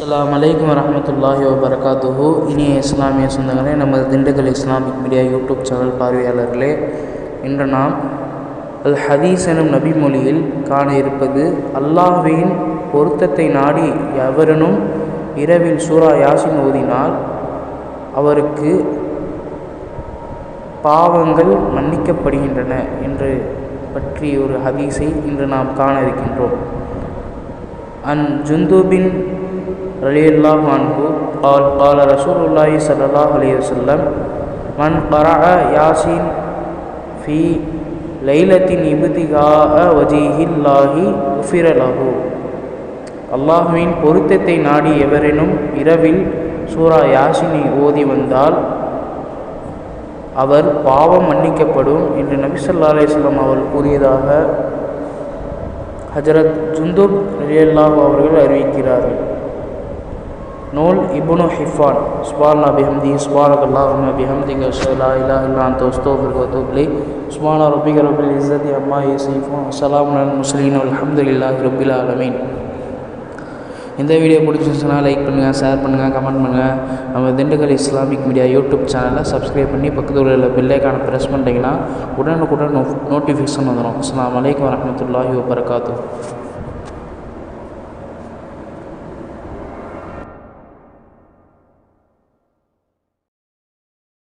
அஸ்லாம் வலைக்கம் வரமத்துல்லாஹி வபரகாத்துஹு. இனிய இஸ்லாமிய சொந்தங்களே நமது Dindigul Islamic media YouTube channel பார்வையாளர்களே இன்று நாம் அல் ஹதீஸ் எனும் நபி மொழியில் காண இருப்பது அல்லாஹ்வின் பொருத்தத்தை நாடி எவரனும் இரவில் சூரா யாசின் ஓதினால் அவருக்கு பாவங்கள் மன்னிக்கப்படுகின்றன என்று பற்றி ஒரு ஹதீஸை இன்று நாம் காண இருக்கின்றோம். அன் ஜுந்துபின் ரலியல்லாஹு அன்ஹு قال قال رسول الله صلى الله عليه وسلم من قرأ ياسين في ليلة ابتغاء وجه الله غفر له அல்லாஹுவின் பொருத்தத்தை நாடி எவரெனும் இரவில் சூரா யாசினை ஓதி வந்தால் அவர் பாவம் மன்னிக்கப்படும் என்று நபி ஸல்லல்லாஹு அலைஹி வஸல்லம் அவர்கள் கூறியதாக ஹஜரத் ஜுந்துப் ரலியல்லாஹு அவர்கள் அறிவிக்கிறார்கள் நூல் இபுனு ஹிஃபான். சுபான் பிஹம்தி சுபானக் அல்லாஹும்ம பிஹம்திக அஷ்ஹது லா இலாஹ இல்லா அன்த அஸ்தக்ஃபிருக வ அத்தூபு இலைக். சுபான ரப்பிக ரப்பில் இஸ்ஸத்தி அம்மா யசிஃபூன். வஸ்ஸலாமு அலல் முர்சலீன் வல்ஹம்துலில்லாஹி ரப்பில் ஆலமீன். இந்த வீடியோ பிடிச்சிருந்துச்சுன்னா லைக் பண்ணுங்கள் ஷேர் பண்ணுங்கள் கமெண்ட் பண்ணுங்கள் நம்ம திண்டுக்கல் இஸ்லாமிக் மீடியா யூடியூப் சேனலை சப்ஸ்கிரைப் பண்ணி பக்கத்தில் உள்ள பில்லைக்கான ப்ரெஸ் பண்ணிட்டீங்கன்னா உடனுக்குடன் நோ நோட்டிஃபிகேஷன் வந்துடும் அஸ்லாம் வலைக்கம் வரமத்துல்லாஹி வபரகாத்துஹு.